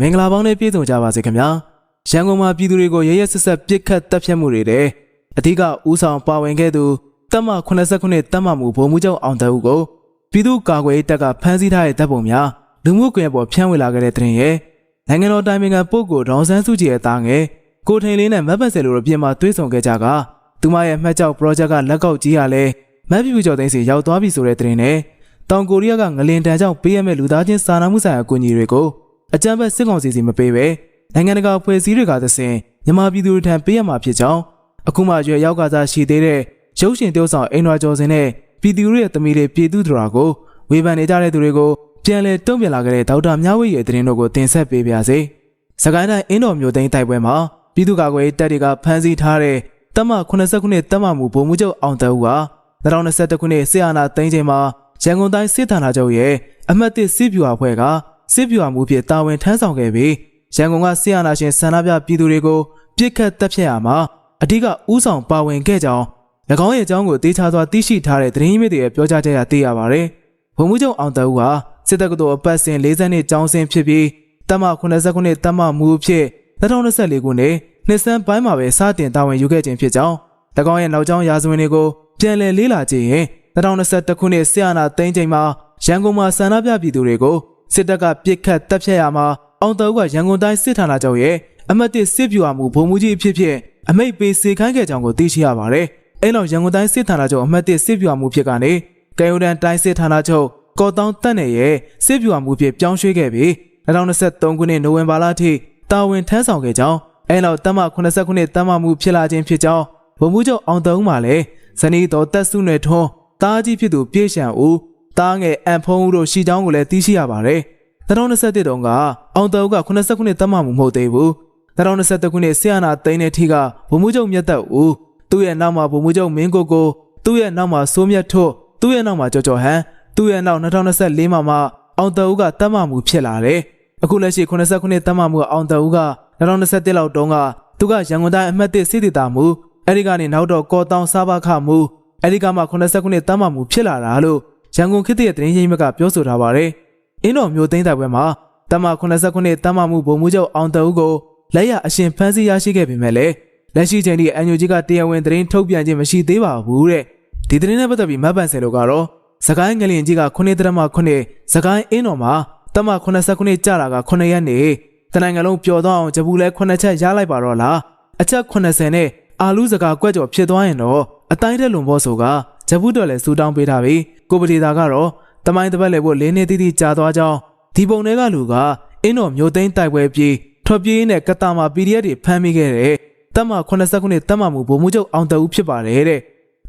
မင်္ဂလာပေါင်းနဲ့ပြည့်စုံကြပါစေခင်ဗျာရန်ကုန်မှာပြည်သူတွေကိုရရဆက်ဆက်ပစ်ခတ်တပ်ဖြတ်မှုတွေတဲ့အဓိကဦးဆောင်ပါဝင်ခဲ့သူတပ်မ89တပ်မမှုဗိုလ်မှူးချုပ်အောင်တအုပ်ကိုပြည်သူ့ကာကွယ်ရေးတပ်ကဖမ်းဆီးထားတဲ့တပ်ပုံများလူမှုကွန်ရက်ပေါ်ဖြန့်ဝေလာခဲ့တဲ့တဲ့ရင်ရဲ့နိုင်ငံတော်တိုင်ပင်ခံပုဂ္ဂိုလ်ဒေါန်ဆန်းစုကြည်ရဲ့သားငယ်ကိုထိန်လေးနဲ့မတ်ပတ်ဆယ်လိုတို့ပြင်မာတွေးဆောင်ခဲ့ကြကသူမရဲ့မှတ်ကြောက် project ကလက်ကောက်ကြီးရလဲမတ်ပြူကျော်သိန်းစီရောက်သွားပြီဆိုတဲ့တဲ့ရင်နဲ့တောင်ကိုရီးယားကငလင်တန်ကြောင့်ပေးရမယ့်လူသားချင်းစာနာမှုဆိုင်ရာအကူအညီတွေကို အကြမ်းဖက်စစ်ကောင်စီစီမပေးပဲနိုင်ငံတကာဖွဲ့စည်းတွေကသစဉ်မြန်မာပြည်သူတွေထံပေးရမှာဖြစ်ကြောင်းအခုမှရွယ်ရောက်ကစားရှိသေးတဲ့ရုပ်ရှင် tiêu ဆောင်အိမ်တော်ကျော်စင်နဲ့ပြည်သူတွေရဲ့တမီတွေပြည်သူတို့ရာကိုဝေဖန်နေကြတဲ့သူတွေကိုပြန်လည်တုံ့ပြန်လာခဲ့တဲ့ဒေါက်တာမြဝေရဲ့သတင်းတို့ကိုတင်ဆက်ပေးပါရစေ။စကိုင်းတိုင်းအင်းတော်မျိုးသိန်းတိုက်ပွဲမှာပြည်သူ့ကာကွယ်ရေးတပ်တွေကဖမ်းဆီးထားတဲ့တပ်မ89တပ်မမှုဗိုလ်မှူးချုပ်အောင်တအူက2021ခုနှစ်ဆီယနာသိန်းချိန်မှာရန်ကုန်တိုင်းစစ်ဌာနချုပ်ရဲ့အမှတ်1စစ်ဗျူဟာဖွဲ့က စစ်ဗျူဟာမှုဖြစ်တာဝန်ထမ်းဆောင်ခဲ့ပြီးရန်ကုန်ကဆီယနာရှင်ဆန္ဒပြပြည်သူတွေကိုပြစ်ခတ်တပ်ဖြတ်ရမှာအဓိကဥဆောင်ပါဝင်ခဲ့ကြောင်း၎င်းရဲ့အကြောင်းကိုတေချာစွာသိရှိထားတဲ့သတင်းရင်းမြစ်တွေရဲ့ပြောကြားချက်အရသိရပါတယ်။ဗိုလ်မှူးချုပ်အောင်တအူဟာစစ်တပ်ကတော်အပတ်စဉ်40နှစ်ကျောင်းစဉ်ဖြစ်ပြီးတမ89တမမူဖြစ်2024ခုနှစ်နှစ်စန်းပိုင်းမှာပဲစတင်တာဝန်ယူခဲ့ခြင်းဖြစ်ကြောင်း၎င်းရဲ့နောက်ကျောင်းရာဇဝင်တွေကိုပြန်လည်လေးလာကြည့်ရင်2021ခုနှစ်ဆီယနာသိန်းချိန်မှာရန်ကုန်မှာဆန္ဒပြပြည်သူတွေကို စစ်တပ်ကပြစ်ခတ်တပ်ဖြတ်ရမှာအောင်တော်ကရန်ကုန်တိုင်းစစ်ဌာနချုပ်ရဲ့အမတ်တစ်စစ်ဗျူဟာမှုဗိုလ်မှူးကြီးအဖြစ်ဖြင့်အမိတ်ပေးစေခိုင်းခဲ့ကြောင်းကိုသိရှိရပါတယ်။အဲလောက်ရန်ကုန်တိုင်းစစ်ဌာနချုပ်အမတ်တစ်စစ်ဗျူဟာမှုဖြစ်ကနေကံယူဒန်တိုင်းစစ်ဌာနချုပ်ကော်တောင်းတက်နယ်ရဲ့စစ်ဗျူဟာမှုဖြစ်ပြောင်းရွှေ့ခဲ့ပြီး2023ခုနှစ်နိုဝင်ဘာလအထိတာဝန်ထမ်းဆောင်ခဲ့ကြောင်းအဲလောက်တမ89တမမှုဖြစ်လာခြင်းဖြစ်ကြောင်းဗိုလ်မှူးချုပ်အောင်တော်မှလည်းဇနီးတော်တက်စုနယ်ထွန်းတားကြီးဖြစ်သူပြေရှံဦး တားငယ်အန်ဖုံးဦးတို့ရှိကြောင်းကိုလည်းသိရှိရပါတယ်။2021တုန်းကအောင်တော်က89တမမှုမဟုတ်သေးဘူး။2021ခုနှစ်ဆီယနာသိန်းတဲ့ထိကဗိုလ်မှူးချုပ်မြတ်သက်ဦးသူ့ရဲ့နောက်မှာဗိုလ်မှူးချုပ်မင်းကိုကိုသူ့ရဲ့နောက်မှာစိုးမြတ်ထွတ်သူ့ရဲ့နောက်မှာကြော်ကြော်ဟန်သူ့ရဲ့နောက်2024မှာမှအောင်တော်ဦးကတမမှုဖြစ်လာတယ်။အခုလက်ရှိ89တမမှုအောင်တော်ဦးက2021လောက်တုန်းကသူကရန်ကုန်တိုင်းအမှတ်1စစ်တီတာမှုအဲဒီကနေနောက်တော့ကော်တောင်စားပါခမှုအဲဒီကမှ89တမ်းမှမှုဖြစ်လာတာလို့ ရန်ကုန်ခေတ်ရဲ့သတင်းရင်းမြစ်ကပြောဆိုထားပါတယ်။အင်းတော်မျိုးသိန်းတိုင်ပွဲမှာတမ89တမ်းမှမှုဗိုလ်မှူးချုပ်အောင်တအုပ်ကိုလက်ရအရှင်ဖမ်းဆီးရရှိခဲ့ပေမဲ့လည်းလက်ရှိချိန်ထိအန်ယူဂျီကတရားဝင်သတင်းထုတ်ပြန်ခြင်းမရှိသေးပါဘူးတဲ့။ဒီသတင်းနဲ့ပတ်သက်ပြီးမတ်ပန်ဆယ်တို့ကတော့စကိုင်းငလင်ကြီးက9တရမ9စကိုင်းအင်းတော်မှာတမ89ကြတာက9ရက်နေတနိုင်ငံလုံးပျော်သွားအောင်ဂျပူလဲ9ချက်ရလိုက်ပါတော့လားအချက်80နဲ့အာလူးစကားကွက်ကြော်ဖြစ်သွားရင်တော့အတိုင်းတဲ့လွန်ဖို့ဆိုက ဂျပူတော်လည်းစူတောင်းပေးထားပြီးကိုပတီတာကတော့တမိုင်းတစ်ပတ်လည်းဖို့လင်းနေတိတိကြာသွားကြောင်းဒီပုံတွေကလူကအင်းတော်မျိုးသိန်းတိုက်ပွဲပြေးထွက်ပြေးနဲ့ကတာမာ PDF တွေဖမ်းမိခဲ့တဲ့တပ်မ89တပ်မမှုဗိုလ်မှူးချုပ်အောင်တဦးဖြစ်ပါတယ်တဲ့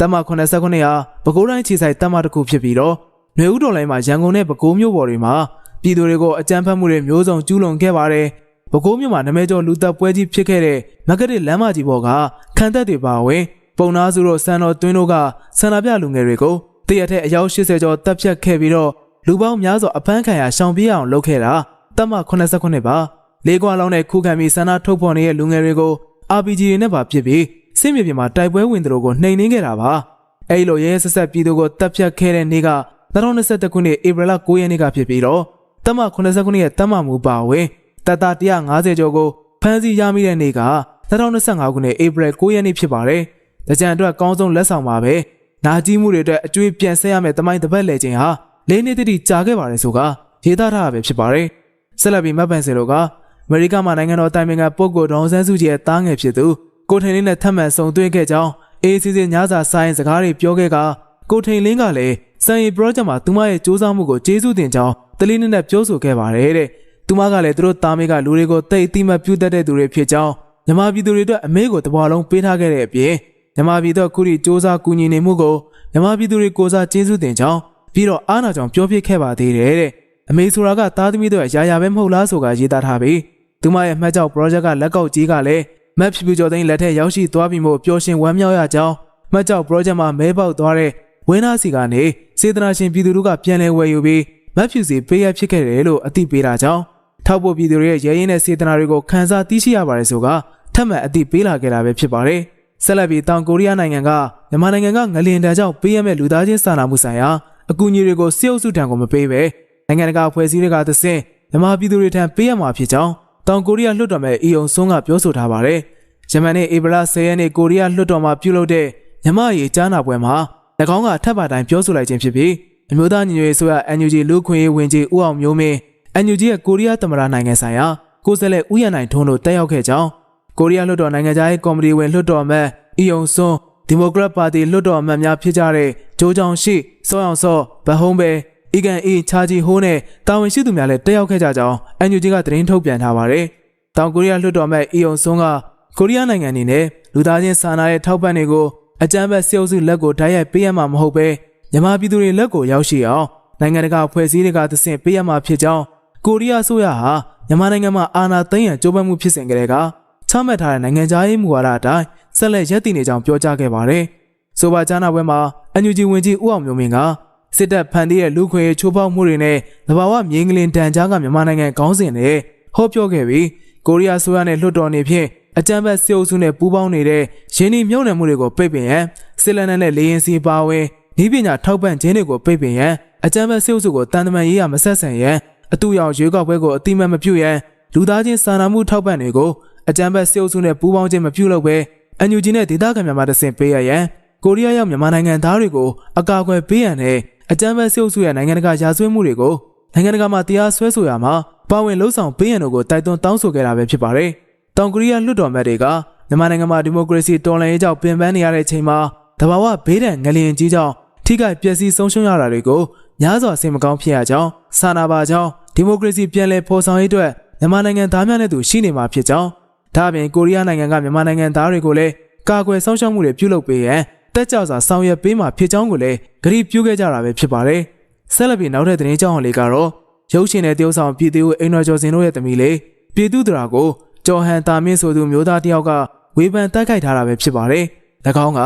တပ်မ89ဟာပဲခူးတိုင်းခြေဆိုင်တပ်မတစ်ခုဖြစ်ပြီးတော့ຫນွေဦးတော်လိုင်းမှာရန်ကုန်နဲ့ပဲခူးမြို့ပေါ်တွေမှာပြည်သူတွေကိုအကြမ်းဖက်မှုတွေမျိုးစုံကျူးလွန်ခဲ့ပါတယ်ပဲခူးမြို့မှာနမဲကျော်လူသက်ပွဲကြီးဖြစ်ခဲ့တဲ့မဂ္ဂတစ်လမ်းမကြီးပေါ်ကခံတပ်တွေပါဝင် ပုံနာစုတို့စံတော်တွင်းတို့ကဆန္ဒပြလူငယ်တွေကိုတရက်ထက်အယောက်80ကျော်တပ်ဖြတ်ခဲ့ပြီးတော့လူပေါင်းများစွာအဖမ်းခံရရှောင်ပြေးအောင်လုပ်ခဲ့တာတပ်မ89ပါလေးကွာလောင်းနဲ့ခုခံပြီးဆန္ဒထုတ်ဖော်နေတဲ့လူငယ်တွေကို RPG တွေနဲ့ပါပစ်ပြီးစစ်မြေပြင်မှာတိုက်ပွဲဝင်သူတို့ကိုနှိမ်နင်းခဲ့တာပါအဲဒီလိုရဲရဲဆက်ဆက်ပြည်သူကိုတပ်ဖြတ်ခဲ့တဲ့နေ့က2021ခုနှစ်ဧပြီလ9ရက်နေ့ကဖြစ်ပြီးတော့တပ်မ89ရဲ့တပ်မမှုပါဝင်တပ်သား150ကျော်ကိုဖမ်းဆီးရမိတဲ့နေ့က2025ခုနှစ်ဧပြီ9ရက်နေ့ဖြစ်ပါတယ်။ ကြံအတွက်ကောင်းဆုံးလက်ဆောင်ပါပဲ။နာကြီးမှုတွေအတွက်အကျွေးပြန်ဆက်ရမယ့်တမိုင်းတစ်ပတ်လေခြင်းဟာလေးနှစ်တိတိကြာခဲ့ပါတယ်ဆိုကရေးသားထားတာပဲဖြစ်ပါတယ်။ဆက်လက်ပြီးမတ်ပန်စင်တို့ကအမေရိကမှာနိုင်ငံတော်တိုင်ပင်ခံပုဂ္ဂိုလ်ဒေါန်ဆန်းစုကြည်ရဲ့တားငယ်ဖြစ်သူကိုထိန်လင်းနဲ့ထပ်မံဆုံတွေ့ခဲ့ကြောင်း ACC ညစာဆိုင်စကားတွေပြောခဲ့ကကိုထိန်လင်းကလည်းစံရီ project မှာသူမရဲ့စူးစမ်းမှုကိုကျေးဇူးတင်ကြောင်းတလေးနက်နဲ့ပြောဆိုခဲ့ပါတယ်တဲ့။သူမကလည်းသူတို့သားမေးကလူတွေကိုတိတ်အတိမတ်ပြုတတ်တဲ့သူတွေဖြစ်ကြောင်းမြမပြည်သူတွေအတွက်အမေကိုတဘွားလုံးပေးထားခဲ့တဲ့အပြင် မြမပြည်တော်ခုရီစ조사ကူညီနေမှုကိုမြမပြည်သူတွေကိုစားကျေးဇူးတင်ကြောင်းပြီးတော့အားနာကြောင်ပြောပြခဲ့ပါသေးတယ်တဲ့အမေဆိုတာကသားသမီးတို့ရာရာပဲမဟုတ်လားဆိုတာရေးသားထားပြီးသူမရဲ့မှတ်ကြောက် project ကလက်ကောက်ကြီးကလည်းမက်ဖြူဖြူကျော်သိန်းလက်ထက်ရောက်ရှိသွားပြီးမို့ပျော်ရွှင်ဝမ်းမြောက်ရကြောင်းမှတ်ကြောက် project မှာမဲပေါက်သွားတဲ့ဝင်းသားစီကနေစေတနာရှင်ပြည်သူတို့ကပြန်လဲဝယ်ယူပြီးမက်ဖြူစီပေးရဖြစ်ခဲ့တယ်လို့အသိပေးတာကြောင့်ထောက်ဖို့ပြည်သူတွေရဲ့ရဲရင်တဲ့စေတနာတွေကိုခန်းစားသိရှိရပါတယ်ဆိုကထပ်မံအသိပေးလာခဲ့တာပဲဖြစ်ပါတယ်။ ဆက်လက်ပြီးတောင်ကိုရီးယားနိုင်ငံကမြန်မာနိုင်ငံကငလင်တန်းကြောင့်ပေးရမယ့်လူသားချင်းစာနာမှုဆိုင်ရာအကူအညီတွေကိုစစ်အုပ်စုထံကိုမပေးဘဲနိုင်ငံတကာအဖွဲ့အစည်းတွေကသစင်မမြန်မာပြည်သူတွေထံပေးရမှာဖြစ်ကြောင်းတောင်ကိုရီးယားလွှတ်တော်မဲ့အီယုံဆွန်းကပြောဆိုထားပါတယ်။ဂျမန်နဲ့ဧပြီလ10ရက်နေ့ကိုရီးယားလွှတ်တော်မှာပြုလုပ်တဲ့မြန်မာရေးကြားနာပွဲမှာ၎င်းကထပ်ပါတိုင်းပြောဆိုလိုက်ခြင်းဖြစ်ပြီးအမျိုးသားညီညွတ်ရေးဆိုရ NUG လူ့ခွင့်ရေးဝန်ကြီးဦးအောင်မျိုးမင်း NUG ရဲ့ကိုရီးယားသမ္မတနိုင်ငံဆိုင်ရာကိုယ်စားလှယ်ဦးရနိုင်ထွန်းတို့တက်ရောက်ခဲ့ကြောင်း ကိုရီးယားလွှတ်တော်နိုင်ငံသားရေးကော်မတီဝင်လွှတ်တော်အမတ်အီယုံဆွန်းဒီမိုကရက်ပါတီလွှတ်တော်အမတ်များဖြစ်ကြတဲ့ဂျိုးချောင်ရှိစောအောင်စောဗဟုံးပဲအီကန်အီချာဂျီဟိုးနဲ့တာဝန်ရှိသူများလည်းတက်ရောက်ခဲ့ကြကြောင်း NUG ကသတင်းထုတ်ပြန်ထားပါတယ်။တောင်ကိုရီးယားလွှတ်တော်အမတ်အီယုံဆွန်းကကိုရီးယားနိုင်ငံအနေနဲ့လူသားချင်းစာနာတဲ့ထောက်ပံ့တွေကိုအကြမ်းဖက်စစ်အုပ်စုလက်ကိုတိုက်ရိုက်ပေးရမှာမဟုတ်ပဲမြန်မာပြည်သူတွေလက်ကိုရောက်ရှိအောင်နိုင်ငံတကာဖွဲ့စည်းတွေကသင့်ပေးရမှာဖြစ်ကြောင်းကိုရီးယားအစိုးရဟာမြန်မာနိုင်ငံမှာအာဏာသိမ်းရန်ကြိုးပမ်းမှုဖြစ်စဉ်ကလေးက ချမှတ်ထားတဲ့နိုင်ငံခြားရေးမူဝါဒအတိုင်းဆက်လက်ရည်တည်နေကြောင်းပြောကြားခဲ့ပါတယ်။ဆိုပါကြားနာပွဲမှာအန်ယူဂျီဝင်ကြီးဦးအောင်မျိုးမင်းကစစ်တပ်ဖန်တီးတဲ့လူခွေချိုးဖောက်မှုတွေနဲ့သဘာဝမြေငလင်တန်ကြားကမြန်မာနိုင်ငံခေါင်းစဉ်နဲ့ဟောပြောခဲ့ပြီးကိုရီးယားဆိုရနဲ့လွှတ်တော်နေဖြင့်အကြမ်းဖက်စစ်အုပ်စုနဲ့ပူးပေါင်းနေတဲ့ရင်းနှီးမြှုပ်နှံမှုတွေကိုပိတ်ပင်ရန်စစ်လက်နက်နဲ့လေရင်စီပါဝင်ဤပညာထောက်ပံ့ခြင်းတွေကိုပိတ်ပင်ရန်အကြမ်းဖက်စစ်အုပ်စုကိုတန်တမာရေးရမဆက်ဆံရန်အတူရောင်ရွေးကောက်ပွဲကိုအတိမတ်မပြုရန်လူသားချင်းစာနာမှုထောက်ပံ့တွေကို အကြမ်းဖက်စစ်အုပ်စုနဲ့ပူးပေါင်းခြင်းမပြုလုပ်ဘဲအန်ယူဂျီနဲ့ဒေသခံမြန်မာတဆင့်ပေးရရန်ကိုရီးယားရောက်မြန်မာနိုင်ငံသားတွေကိုအကာအကွယ်ပေးရန်နဲ့အကြမ်းဖက်စစ်အုပ်စုရဲ့နိုင်ငံတကာရာဇဝတ်မှုတွေကိုနိုင်ငံတကာမှာတရားစွဲဆိုရမှာပါဝင်လှုပ်ဆောင်ပေးရန်တို့ကိုတိုက်တွန်းတောင်းဆိုခဲ့တာပဲဖြစ်ပါတယ်။တောင်ကိုရီးယားလွှတ်တော်မတ်တွေကမြန်မာနိုင်ငံမှာဒီမိုကရေစီတော်လှန်ရေးကြောင့်ပြင်ပန်းနေရတဲ့အချိန်မှာတဘာဝဘေးဒဏ်ငလျင်ကြီးကြောင့်ထိခိုက်ပျက်စီးဆုံးရှုံးရတာတွေကိုများစွာစိတ်မကောင်းဖြစ်ရကြောင်းစာနာပါကြောင်းဒီမိုကရေစီပြန်လည်ဖော်ဆောင်ရေးအတွက်မြန်မာနိုင်ငံသားများနဲ့တူရှိနေမှာဖြစ်ကြောင်း ဒါ့အပြင်ကိုရီးယားနိုင်ငံကမြန်မာနိုင်ငံသားတွေကိုလည်းကာကွယ်စောင့်ရှောက်မှုတွေပြုလုပ်ပေးရန်တက်ကြွစွာဆောင်ရွက်ပေးမှာဖြစ်ကြောင်းကိုလည်းဂရုပြုခဲ့ကြတာပဲဖြစ်ပါတယ်။ဆက်လက်ပြီးနောက်ထပ်သတင်းကြောင်းလေးကတော့ရုပ်ရှင်နဲ့တရုပ်ဆောင်ပြည်သူအိမ်တော်ကျော်စင်တို့ရဲ့သမီးလေးပြည်သူတရာကိုကျော်ဟန်တာမင်းဆိုသူမျိုးသားတယောက်ကဝေဖန်တိုက်ခိုက်ထားတာပဲဖြစ်ပါတယ်။၎င်းက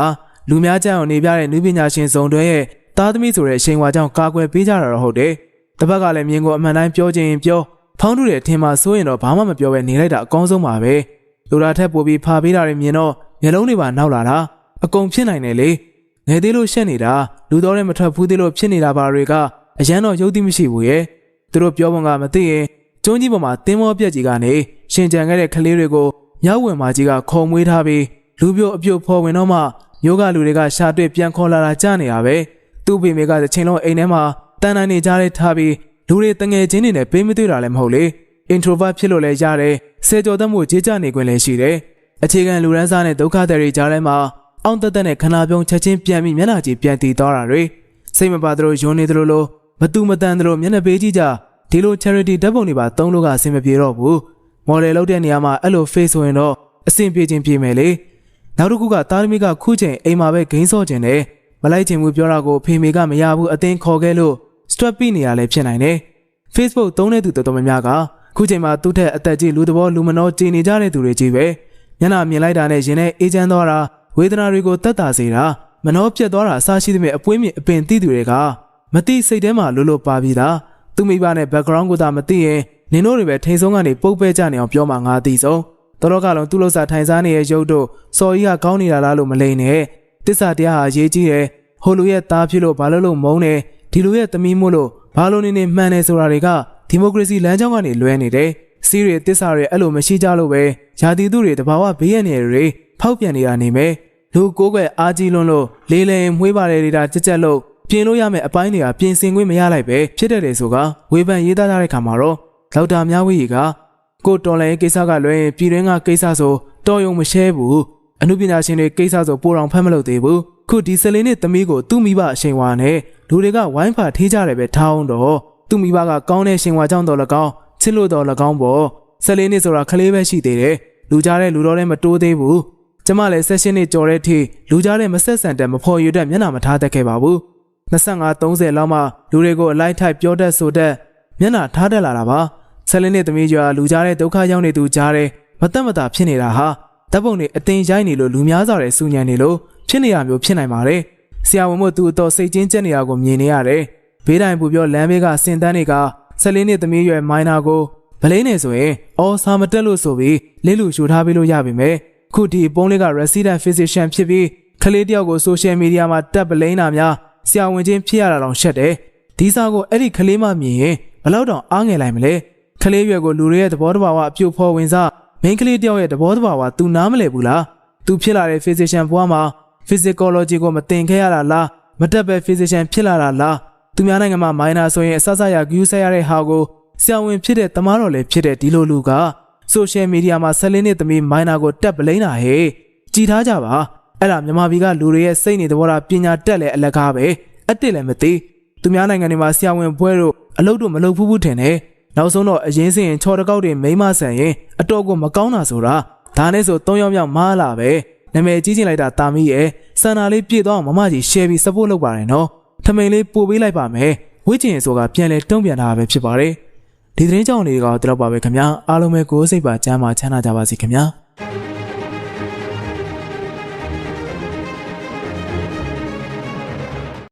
လူများကြအောင်နေပြတဲ့နုပညာရှင်ဇုံတွဲရဲ့သားသမီးဆိုတဲ့အချိန်ဝါကြောင့်ကာကွယ်ပေးကြတာတော့ဟုတ်တယ်။တပတ်ကလည်းမြင်ကိုအမှန်တိုင်းပြောချင်ရင်ပြောဖောင်းတူတဲ့အထင်မှာစိုးရင်တော့ဘာမှမပြောဘဲနေလိုက်တာအကောင်းဆုံးပါပဲ။ လူရာထက်ပိုပြီးဖာပေးတာတွေမြင်တော့မျက်လုံးတွေပါနောက်လာတာအကုန်ဖြစ်နိုင်တယ်လေ။ငယ်သေးလို့ရှက်နေတာလူတော်တွေမထွက်ဘူးသေးလို့ဖြစ်နေတာပါတွေကအရန်တော့ယုံသိမရှိဘူးရဲ့။သူတို့ပြောပုံကမသိရင်ကျုံးကြီးပေါ်မှာတင်းမောပြက်ကြီးကနေရှင်ကြံခဲ့တဲ့ကလေးတွေကိုမြောက်ဝင်မာကြီးကခုံမွေးထားပြီးလူပြိုအပြုတ်ဖော်ဝင်တော့မှမျိုးကလူတွေကရှာတွေ့ပြန်ခေါ်လာတာကြားနေရပဲသူ့ဖေမေကတစ်ချိန်လုံးအိမ်ထဲမှာတန်တန်နေကြတဲ့ထားပြီးလူတွေတငယ်ချင်းတွေနဲ့ပေးမတွေ့တာလည်းမဟုတ်လေ introvert ဖြစ်လို့လည်းရတယ်ဆယ်ကျော်သက်မှုကြေးကြနေခွင့်လည်းရှိတယ်အခြေခံလူရန်စားနဲ့ဒုက္ခတွေတွေကြားထဲမှာအောင်တက်တက်နဲ့ခနာပြုံးချက်ချင်းပြန်ပြီးမျက်နှာကြည့်ပြန်တည်သွားတာတွေစိတ်မပါသလိုယွန်းနေသလိုလိုမတူမတန်သလိုမျက်နှာပေးကြည့်ကြဒီလို charity ဓာတ်ပုံတွေပါသုံးလို့ကအဆင်မပြေတော့ဘူးမော်ဒယ်လုပ်တဲ့နေရာမှာအဲ့လို face ဆိုရင်တော့အဆင်ပြေခြင်းပြေမယ်လေနောက်တစ်ခုကသားသမီးကခုချိန်အိမ်မှာပဲဂိမ်းဆော့ခြင်းနဲ့မလိုက်ချင်ဘူးပြောတာကိုဖေမေကမရဘူးအတင်းခေါ်ခဲ့လို့ strap ပြနေရလဲဖြစ်နိုင်တယ် Facebook သုံးတဲ့သူတော်တော်များများက ခုချိန်မှာသူ့ထက်အသက်ကြီးလူသဘောလူမနှောကြည်နေကြတဲ့သူတွေကြီးပဲမျက်နှာမြင်လိုက်တာနဲ့ရင်ထဲအေးချမ်းသွားတာဝေဒနာတွေကိုတက်တာစေတာမနှောပြတ်သွားတာအစရှိသဖြင့်အပွေးမြင့်အပင်တိသူတွေကမတိစိတ်ထဲမှာလွတ်လွတ်ပါပြီးသားသူမိဘနဲ့ background ကိုသာမသိရင်နင်တို့တွေပဲထိန်ဆုံးကနေပုတ်ပဲကြနေအောင်ပြောမှငါသိဆုံးတော်တော့ကလုံးသူ့လောက်စာထိုင်စားနေတဲ့ရုပ်တို့စော်ကြီးကကောင်းနေတာလားလို့မလိမ့်နဲ့တစ္ဆာတရားဟာရေးကြီးတယ်ဟိုလူရဲ့သားဖြစ်လို့ဘာလို့လို့မုန်းတယ်ဒီလူရဲ့သမီးမို့လို့ဘာလို့နေနေမှန်တယ်ဆိုတာတွေက ဒီမိုကရေစီလမ်းကြောင်းကနေလွဲနေတယ်စီးရီတစ္ဆာတွေအဲ့လိုမရှိကြလို့ပဲယာတီသူတွေတဘာဝဘေးရနေတွေဖောက်ပြန်နေတာနေမယ်လူကိုးကွယ်အားကြီးလွန်းလို့လေးလိမ်မွေးပါတယ်နေတာကြက်ကြက်လို့ပြင်လို့ရမယ့်အပိုင်းတွေကပြင်ဆင်ခွင့်မရလိုက်ပဲဖြစ်တဲ့တယ်ဆိုကဝေဖန်ရေးသားထားတဲ့ခါမှာတော့ဒေါက်တာမြဝီကကိုတော်လည်းကိစ္စကလွဲရင်ပြည်တွင်းကကိစ္စဆိုတော်ယုံမရှဲဘူးအမှုပညာရှင်တွေကိစ္စဆိုပိုတော်ဖတ်မလို့သေးဘူးခုဒီစလင်းနဲ့သမီးကိုသူ့မိဘအရှင်ဝါနဲ့လူတွေကဝိုင်းဖာထေးကြတယ်ပဲထားအောင်တော့ သူ့မိဘကကောင်းတဲ့ရှင်ဝါကြောင့်တော်၎င်းချစ်လို့တော်၎င်းပေါ့စလင်းနဲ့ဆိုတာခလေးပဲရှိသေးတယ်လူကြားတဲ့လူတော်တဲ့မတိုးသေးဘူးကျမလည်းဆက်ရှင်နဲ့ကြော်တဲ့ထိလူကြားတဲ့မဆက်ဆန်တဲ့မဖော်ရတဲ့မျက်နှာမထားတတ်ခဲ့ပါဘူး25 30လောက်မှလူတွေကိုအလိုက်ထိုက်ပြောတတ်ဆိုတတ်မျက်နှာထားတတ်လာတာပါဆက်လင်းနဲ့သမီးကျွာလူကြားတဲ့ဒုက္ခရောက်နေသူကြားတဲ့မတက်မတာဖြစ်နေတာဟာတပ်ပုံတွေအတင်ရိုက်နေလို့လူများစွာတဲ့စူညံနေလို့ဖြစ်နေရမျိုးဖြစ်နိုင်ပါတယ်ဆရာဝန်မို့သူ့အတော်စိတ်ချင်းကျက်နေတာကိုမြင်နေရတယ် ဘေးတိုင်ပူပြောလမ်းဘေးကစင်တန်းတွေကဆက်လင်းနဲ့သမီးရွယ်မိုင်းနာကိုဗလိန်းနေဆိုရင်အော်စာမတက်လို့ဆိုပြီးလေးလူရှူထားပေးလို့ရပြီမယ်ခုဒီပုံးလေးက resident physician ဖြစ်ပြီးကလေးတယောက်ကို social media မှာတက်ပလိန်းတာများဆရာဝန်ချင်းဖြစ်ရတာတော့ရှက်တယ်ဒီစာကိုအဲ့ဒီကလေးမမြင်ရင်ဘလောက်တောင်အားငယ်လိုက်မလဲကလေးရွယ်ကိုလူတွေရဲ့သဘောတဘာဝအပြုတ်ဖော်ဝင်စားမိန်းကလေးတယောက်ရဲ့သဘောတဘာဝ तू နားမလည်ဘူးလား။ तू ဖြစ်လာတဲ့ physician ဘဝမှာ physicology ကိုမသင်ခဲ့ရတာလားမတက်ပဲ physician ဖြစ်လာတာလား သူများနိုင်ငံမှာ minor ဆိုရင်အဆဆရ view ဆက်ရတဲ့ဟာကိုဆရာဝန်ဖြစ်တဲ့တမားတော်လည်းဖြစ်တဲ့ဒီလိုလူက social media မှာဆက်လင်းတဲ့သမီး minor ကိုတက်ပလိမ့်တာဟဲ့ကြည်ထားကြပါအဲ့ဒါမြန်မာပြည်ကလူတွေရဲ့စိတ်နေသဘောထားပညာတက်လဲအလကားပဲအစ်စ်လည်းမသိသူများနိုင်ငံတွေမှာဆရာဝန်ဘွဲတို့အလုပ်တို့မလုပ်ဘူးဘူးထင်တယ်နောက်ဆုံးတော့အရင်စင်ချော်တကောက်တွေမိမဆန်ရင်အတော်ကိုမကောင်းတာဆိုတာဒါနဲ့ဆို၃ယောက်မြောက်မားလာပဲနာမည်ကြီးချင်လိုက်တာတာမီးရဲ့စန္ဒာလေးပြည့်သွားအောင်မမကြီး share ပြီး support လုပ်ပါတယ်နော် ထမိန်လေးပို့ပေးလိုက်ပါမယ်ဝိကျင်ဆိုတာပြန်လဲတုံ့ပြန်တာပဲဖြစ်ပါတယ်ဒီသတင်းကြောင့်လေးကတော့တော့ပါပဲခင်ဗျာအားလုံးပဲကိုယ်စိတ်ပါကျမ်းမာချမ်းသာကြပါစေခင်ဗျာ